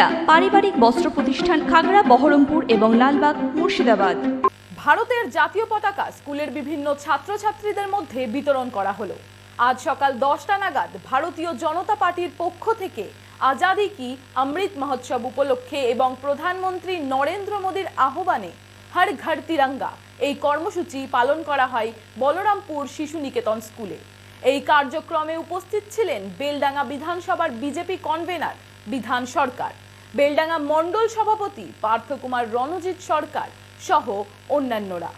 সুনিতা পারিবারিক বস্ত্র প্রতিষ্ঠান খাগড়া, বহরমপুর এবং লালবাগ, মুর্শিদাবাদ। ভারতের জাতীয় পতাকা স্কুলের বিভিন্ন ছাত্রছাত্রীদের মধ্যে বিতরণ করা হলো। আজ সকাল দশটা নাগাদ ভারতীয় জনতা পার্টির পক্ষ থেকে আজাদি কি অমৃত মহোৎসব উপলক্ষে এবং প্রধানমন্ত্রী নরেন্দ্র মোদীর আহ্বানে হর ঘর তিরঙ্গা এই কর্মসূচি পালন করা হয় বলরামপুর শিশু নিকেতন স্কুলে। এই কার্যক্রমে উপস্থিত ছিলেন বেলডাঙ্গা বিধানসভার বিজেপি কনভেনার বিধান সরকার। বেলডাঙ্গা মণ্ডল সভাপতি পার্থকুমার রণজিৎ সরকার সহ অন্যান্যরা।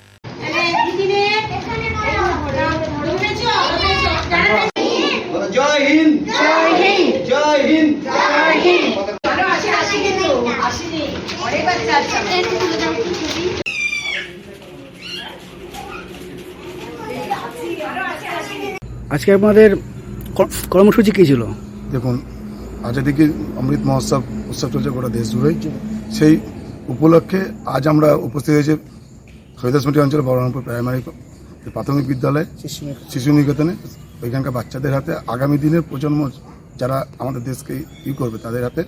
জয় হিন্দ। জয় হিন্দ। জয় হিন্দ জয় হিন্দ আজকে আপনাদের কর- কর্মসূচি কী ছিল? দেখুন আজাদি কি অমৃত মহোৎসব উৎসব চলছে গোটা দেশ জুড়েই সেই উপলক্ষে আজ আমরা উপস্থিত হয়েছি সৈদাসমিটি অঞ্চলের বহরমপুর প্রাইমারি প্রাথমিক বিদ্যালয় শিশু নিকেতনে। ওইখানকার বাচ্চাদের হাতে আগামী দিনের প্রজন্ম যারা আমাদের দেশকে ই করবে, তাদের হাতে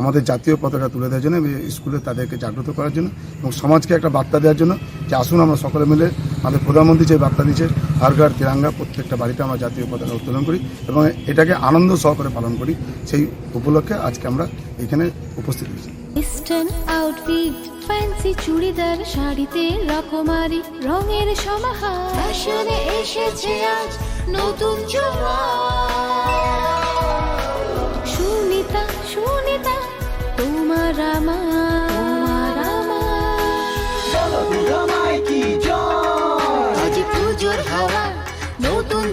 আমাদের জাতীয় পতাকা তুলে দেওয়ার জন্য স্কুলে তাদেরকে জাগ্রত করার জন্য এবং সমাজকে একটা বার্তা দেওয়ার জন্য যে আসুন আমরা সকলে মিলে আমাদের প্রধানমন্ত্রী যে বার্তা দিচ্ছে হার ঘর তিরাঙ্গা, প্রত্যেকটা বাড়িতে আমরা জাতীয় পতাকা উত্তোলন করি এবং এটাকে আনন্দ সহকারে পালন করি। সেই উপলক্ষে আজকে আমরা এখানে উপস্থিত হয়েছি। আউটফিট ফ্যান্সি চুড়িদার, শাড়িতে রকমারি, রঙের সমাহার। ফ্যাশনে এসেছে আজ নতুন সুনিতা